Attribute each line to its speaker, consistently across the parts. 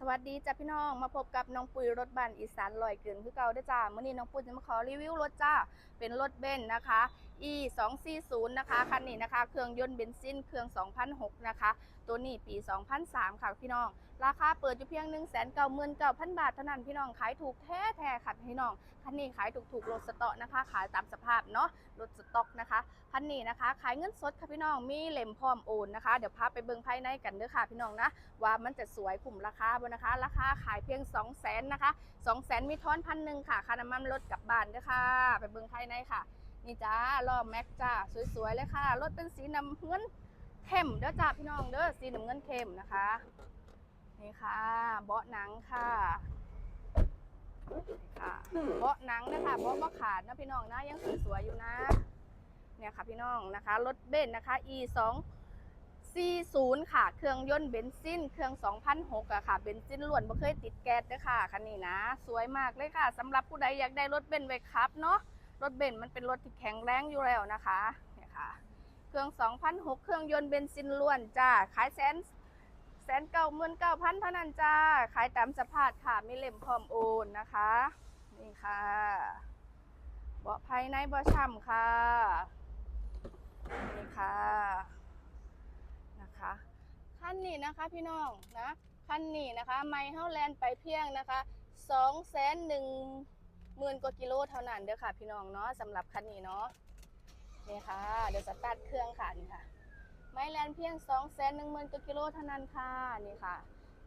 Speaker 1: สวัสดีจ้าพี่น้องมาพบกับน้องปุ๋ยรถบันอีสานลอยเกินคือเก่าเด้จ้าเมื่อนี้น้องปุ๋ยจะมาขอรีวิวรถจ้าเป็นรถเบนซ์นะคะ e 2 4 0นะคะคันนี้นะคะ เครื่องยนต์เบนซินเครื่อง 2006 นะคะ ตัวนี้ปี 2003 ค่ะพี่น้อง ราคาเปิดอยู่เพียง 1 9 9 0 0 0 บาทเท่านั้นพี่น้อง ขายถูกแท้แท้ค่ะพี่น้อง คันนี้ขายถูกๆรถสต็อกนะคะ ขายตามสภาพเนาะรถสต็อกนะคะ คันนี้นะคะ ขายเงินสดค่ะพี่น้อง มีเล่มพร้อมโอนนะคะ เดี๋ยวพาไปเบิ่งภายในกันเด้อค่ะพี่น้องนะ ว่ามันจะสวยคุ้มราคาบ่นะคะ ราคาขายเพียง 2 0 0 0 0นนะคะ2 0 0 0 0มีทอนพันหนึ่งค่ะ ค่าน้ำมันรถกลับบ้านเด้อค่ะ ไปเบิ่งภายในค่ะ นี่จ้าล้อแม็กจ้าสวยๆเลยค่ะ รถเป็นสีน้ำเงินเข้มเด้อจ้าพี่น้องเด้อสีน้ำเงินเข้มนะคะ นี่ค่ะเบาะหนังค่ะนี่ค่ะเบาะหนังนะคะเบาะบ่ขาดนะพี่น้องนะยังสวยๆอยู่นะ เนี่ยค่ะพี่น้องนะคะ รถเบนซ์นะคะ e 2 40 ค่ะ เครื่องยนต์เบนซิน เครื่อง 2006อะค่ะ เบนซินล้วนบ่เคยติดแก๊สเด้อค่ะ คันนี้นะ สวยมากเลยค่ะสำหรับผู้ใดอยากได้รถเบนซ์ไว้ขับเนาะ รถเบนซ์มันเป็นรถที่แข็งแรงอยู่แล้วนะคะเนี่ยค่ะ เครื่อง 2006 เครื่องยนต์เบนซินล้วนจ้า ขายแสนแสนเก้าหมื่นเก้าพันเท่านั้นจ้า ขายตามสภาพค่ะ มีเล่มพร้อมโอนนะคะ นี่ค่ะเบาะภายในเบาะช่ำค่ะ นี่ค่ะ นะคะขั้นนี้นะคะพี่น้องนะขั้นนี้นะคะ ไมเฮาแลนด์ไปเพียงนะคะสองแสนหนึ่ง หมื่นกว่ากิโลเท่านั้นเด้อค่ะ พี่น้องเนาะสำหรับคันนี้เนาะนี่ค่ะ เดี๋ยวสตาร์ทเครื่องค่ะนี่ค่ะ ไมแลนด์เพียงสองแสนหนึ่งหมื่นกว่ากิโลเท่านั้นค่ะนี่ค่ะ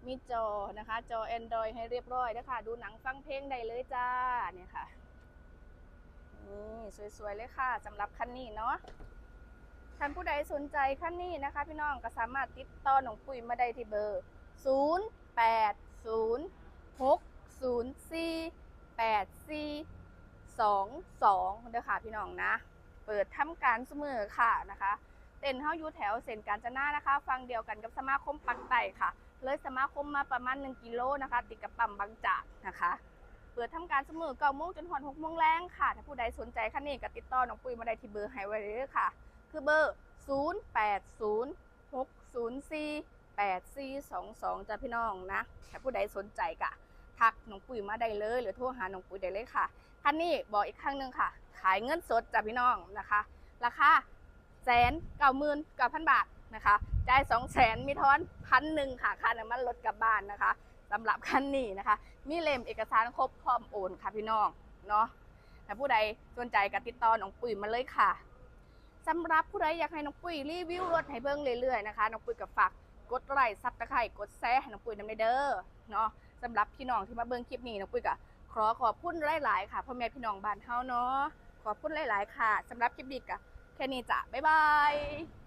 Speaker 1: มีจอนะคะ จอ Android ให้เรียบร้อยนะคะดูหนังฟังเพลงได้เลยจ้าเนี่ยค่ะนี่สวยๆเลยค่ะสำหรับคันนี้เนาะท่านผู้ใดสนใจขั้นนี้นะคะ พี่น้องก็สามารถติดต่อหนองปุ๋ยมาได้ที่เบอร์ 0 8 0 6 0 4 8 4 2 2เด้อค่ะพี่น้องนะ เปิดทำการเสมอค่ะนะคะเต้นเฮาอยู่แถวเส้นกาญจนานะคะ ฟังเดียวกันกับสมาคมปักไต่ค่ะ เลยสมาคมมาประมาณ 1 กิโลนะคะ ติดกับปั๊มบางจากนะคะ เปิดทำการเสมอ9โมงจนถึง6โมงแรงค่ะ ถ้าผู้ใดสนใจขั้นนี้ก็ติดต่อหนองปุ๋ยมาได้ที่เบอร์ไฮไว้เลยค่ะ คือเบอร์ 0 8 0 6 0 4 8 4 2 2จ้าพี่น้องนะถ้าผู้ใดสนใจกะ ทักน้องปุ๋ยมาได้เลย หรือโทรหาน้องปุ๋ยได้เลยค่ะคันนี้บอกอีกครั้งหนึ่งค่ะ ขายเงินสดจ้าพี่น้องนะคะ ราคาแสนเก้าหมื่นเก้าพันบาทนะคะจ่ายสองแสนมีทอนพันหนึ่งค่ะค่าน้ำมันรถกลับบ้านนะคะสำหรับคันนี้นะคะ มีเล่มเอกสารครบพร้อมโอนค่ะพี่น้องเนาะถ้าผู้ใดสนใจก็ติดต่อน้องปุ๋ยมาเลยค่ะสำหรับผู้ใดอยากให้น้องปุ้ยรีวิวรถให้เบิ่งเรื่อยๆนะคะน้องปุ้ยกับฝากกดไลค์ซับตะไคร่กดแชร์ให้น้องปุ้ยนำเด้อเนาะ สำหรับพี่น้องที่มาเบิ่งคลิปนี้น้องปุ้ยก็ขอขอบคุณหลาย ๆ ค่ะพ่อแม่พี่น้องบ้านเฮาเนาะขอบคุณหลาย ๆ ค่ะสำหรับคลิปนี้ก็แค่นี้จ้ะบ๊ายบาย